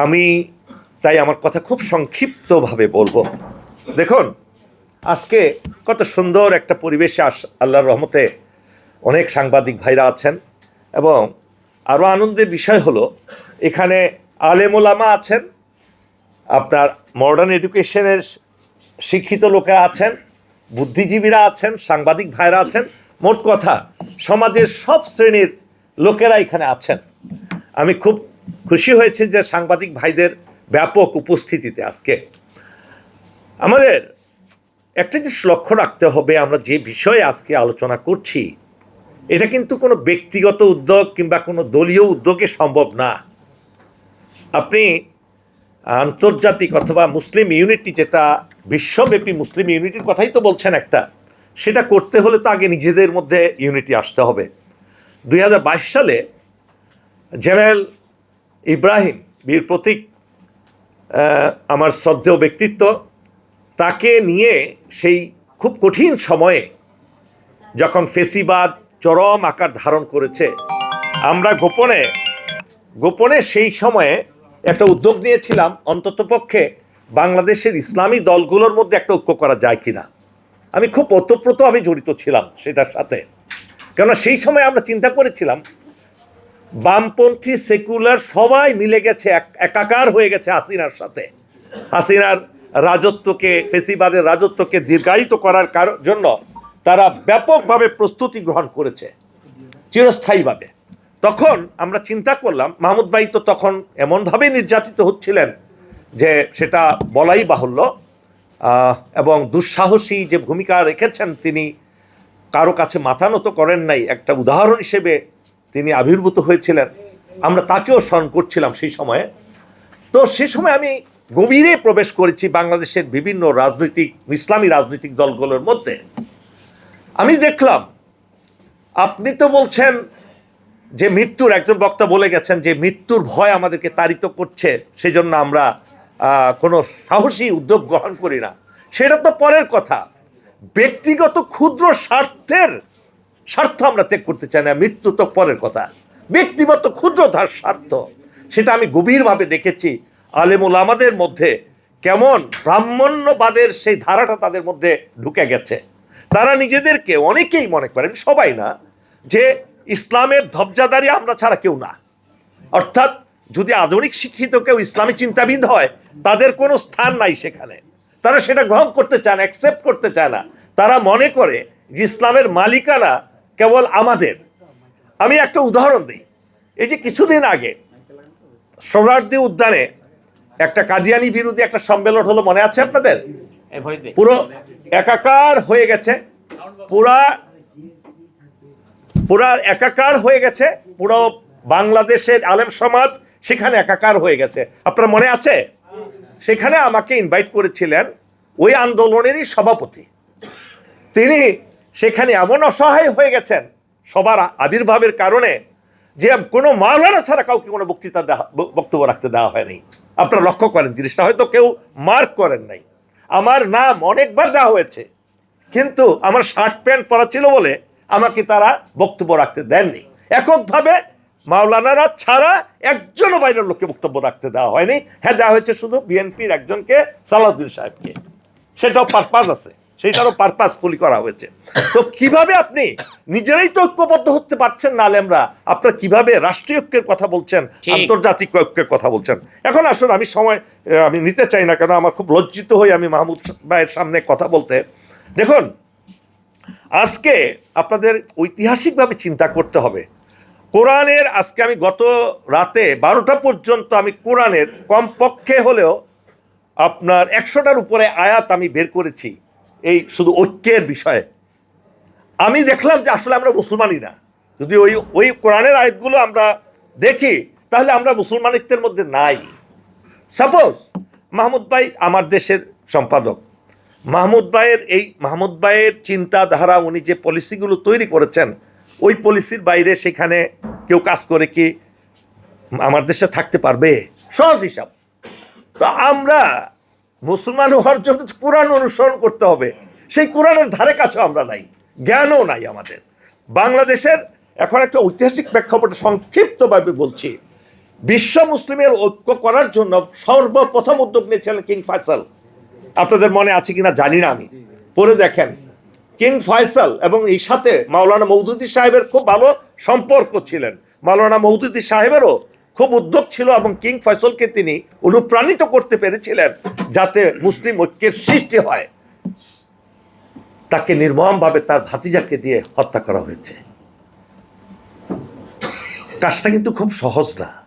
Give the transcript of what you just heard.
আমি তাই আমার কথা খুব সংক্ষিপ্তভাবে বলব। দেখুন, আজকে কত সুন্দর একটা পরিবেশে আস, আল্লাহর রহমতে অনেক সাংবাদিক ভাইরা আছেন এবং আরও আনন্দের বিষয় হলো, এখানে আলেমোলামা আছেন, আপনার মডার্ন এডুকেশনের শিক্ষিত লোকেরা আছেন, বুদ্ধিজীবীরা আছেন, সাংবাদিক ভাইরা আছেন, মোট কথা সমাজের সব শ্রেণির লোকেরা এখানে আছেন। আমি খুব খুশি হয়েছি যে সাংবাদিক ভাইদের ব্যাপক উপস্থিতিতে আজকে। আমাদের একটা জিনিস লক্ষ্য রাখতে হবে, আমরা যে বিষয়ে আজকে আলোচনা করছি, এটা কিন্তু কোনো ব্যক্তিগত উদ্যোগ কিংবা কোনো দলীয় উদ্যোগে সম্ভব না। আপনি আন্তর্জাতিক অথবা মুসলিম ইউনিটি যেটা, বিশ্বব্যাপী মুসলিম ইউনিটির কথাই তো বলছেন একটা, সেটা করতে হলে তো আগে নিজেদের মধ্যে ইউনিটি আসতে হবে। দুই হাজার বাইশ সালে জেনারেল ইব্রাহিম, বীর প্রতীক আমার শ্রদ্ধেয় ব্যক্তিত্ব, তাকে নিয়ে সেই খুব কঠিন সময়ে যখন ফেসিবাদ চরম আকার ধারণ করেছে, আমরা গোপনে গোপনে সেই সময়ে একটা উদ্যোগ নিয়েছিলাম অন্ততপক্ষে বাংলাদেশের ইসলামী দলগুলোর মধ্যে একটা ঐক্য করা যায় কিনা। আমি খুব ওতপ্রোত আমি জড়িত ছিলাম সেটার সাথে। কেননা সেই সময় আমরা চিন্তা করেছিলাম বামপন্থী সেকুলার সবাই মিলে গেছে, এক- একাকার হয়ে গেছে হাসিনার সাথে। হাসিনার রাজত্বকে, ফেসিবাদের রাজত্বকে দীর্ঘায়িত করার কার- জন্য তারা ব্যাপকভাবে প্রস্তুতি গ্রহণ করেছে, চিরস্থায়ীভাবে। তখন আমরা চিন্তা করলাম, মাহমুদ ভাই তো তখন এমনভাবে নির্যাতিত হচ্ছিলেন যে সেটা বলাই বাহুল্য। এবং দুঃসাহসী যে ভূমিকা রেখেছেন তিনি, কারও কাছে মাথা নত করেন নাই। একটা উদাহরণ হিসেবে তিনি আবির্ভূত হয়েছিলেন। আমরা তাকেও স্মরণ করছিলাম সেই সময়ে। তো সে সময় আমি গভীরে প্রবেশ করেছি বাংলাদেশের বিভিন্ন রাজনৈতিক, ইসলামী রাজনৈতিক দলগুলোর মধ্যে। আমি দেখলাম, আপনি তো বলছেন যে মৃত্যুর, একজন বক্তা বলে গেছেন যে মৃত্যুর ভয় আমাদেরকে তাড়িত করছে, সেজন্য আমরা কোনো সাহসী উদ্যোগ গ্রহণ করি না। সেটা তো পরের কথা। ব্যক্তিগত ক্ষুদ্র স্বার্থের স্বার্থ আমরা ত্যাগ করতে চাই না, মৃত্যু তো পরের কথা। ব্যক্তিগত ক্ষুদ্র ধার স্বার্থ, সেটা আমি গভীরভাবে দেখেছি। আলেমুল আমাদের মধ্যে কেমন ব্রাহ্মণ্যবাদের সেই ধারাটা তাদের মধ্যে ঢুকে গেছে। তারা নিজেদেরকে অনেকেই মনে করেন, সবাই না, যে ইসলামের ধবজাদারি আমরা ছাড়া কেউ না। অর্থাৎ যদি আধুনিক শিক্ষিত কেউ ইসলামী চিন্তাবিদ হয়, তাদের কোনো স্থান নাই সেখানে। তারা সেটা গ্রহণ করতে চায় না অ্যাকসেপ্ট করতে চায় না। তারা মনে করে যে ইসলামের মালিকানা কেবল আমাদের। আমি একটা উদাহরণ দিই। এই যে কিছুদিন আগে সোহরার্দি উদ্যানে একটা কাদিয়ানি বিরোধী একটা সম্মেলন হলো মনে আছে আপনাদের। পুরো একাকার হয়ে গেছে। পুরা পুরা একাকার হয়ে গেছে। পুরো বাংলাদেশের আলেম সমাজ সেখানে একাকার হয়ে গেছে। আপনার মনে আছে? সেখানে আমাকে ইনভাইট করেছিলেন ওই আন্দোলনেরই সভাপতি। তিনি সেখানে এমন অসহায় হয়ে গেছেন সবার আবির্ভাবের কারণে যে কোনো মাওলানা ছাড়া কাউকে কোনো বক্তৃতা দেওয়া বক্তব্য রাখতে দেওয়া হয়নি। আপনারা লক্ষ্য করেন, জিনিসটা হয়তো কেউ মার্ক করেন নাই। আমার নাম অনেকবার দেওয়া হয়েছে, কিন্তু আমার শার্ট প্যান্ট পরা ছিল বলে আমাকে তারা বক্তব্য রাখতে দেননি। এককভাবে মাওলানারা ছাড়া একজনও বাইরের লোককে বক্তব্য রাখতে দেওয়া হয়নি। হ্যাঁ দেওয়া হয়েছে শুধু বিএনপির একজনকে, সালাউদ্দিন সাহেবকে। সেটাও পারপাস আছে। সেটারও পারপাসফুলি করা হয়েছে। তো কীভাবে আপনি নিজেরাই তো ঐক্যবদ্ধ হতে পারছেন না আলেমরা আপনারা কীভাবে রাষ্ট্রীয় ঐক্যের কথা বলছেন আন্তর্জাতিক ঐক্যের কথা বলছেন? এখন আসুন আমি সময় আমি নিতে চাই না কেন আমার খুব লজ্জিত হই আমি মাহমুদ ভাইয়ের সামনে কথা বলতে। দেখুন আজকে আপনাদের ঐতিহাসিকভাবে চিন্তা করতে হবে। কোরআনের আজকে আমি গত রাতে বারোটা পর্যন্ত আমি কোরআনের কমপক্ষে হলেও আপনার একশোটার উপরে আয়াত আমি বের করেছি। এই শুধু ঐক্যের বিষয়ে। আমি দেখলাম যে আসলে আমরা মুসলমানই না। যদি ওই ওই কোরআনের আয়াতগুলো আমরা দেখি, তাহলে আমরা মুসলমানিত্বের মধ্যে নাই। সাপোজ মাহমুদ ভাই আমার দেশের সম্পাদক। মাহমুদ ভাইয়ের এই, মাহমুদ ভাইয়ের চিন্তাধারা, উনি যে পলিসিগুলো তৈরি করেছেন, ওই পলিসির বাইরে সেখানে কেউ কাজ করে কি আমার দেশে থাকতে পারবে? সহজ হিসাব। তো আমরা মুসলমান হওয়ার জন্য কোরআন অনুসরণ করতে হবে। সেই কোরআনের ধারে কাছে আমরা নাই, জ্ঞানও নাই আমাদের। বাংলাদেশের এখন একটা ঐতিহাসিক প্রেক্ষাপটে সংক্ষিপ্তভাবে বলছি, বিশ্ব মুসলিমের ঐক্য করার জন্য সর্বপ্রথম উদ্যোগ নিয়েছিলেন কিং ফয়সাল। আপনাদের মনে আছে কিনা জানি না আমি। পড়ে দেখেন, কিং ফয়সাল এবং এই সাথে মাওলানা মৌদুদি সাহেবের খুব ভালো সম্পর্ক ছিলেন। মাওলানা মৌদুদি সাহেবেরও খুব উদ্যোগ ছিল এবং কিং ফয়সলকে তিনি অনুপ্রাণিত করতে পেরেছিলেন যাতে মুসলিম ঐক্যের সৃষ্টি হয়। তাকে নির্মমভাবে তার ভাতিজাকে দিয়ে হত্যা করা হয়েছে। কাজটা কিন্তু খুব সহজ না।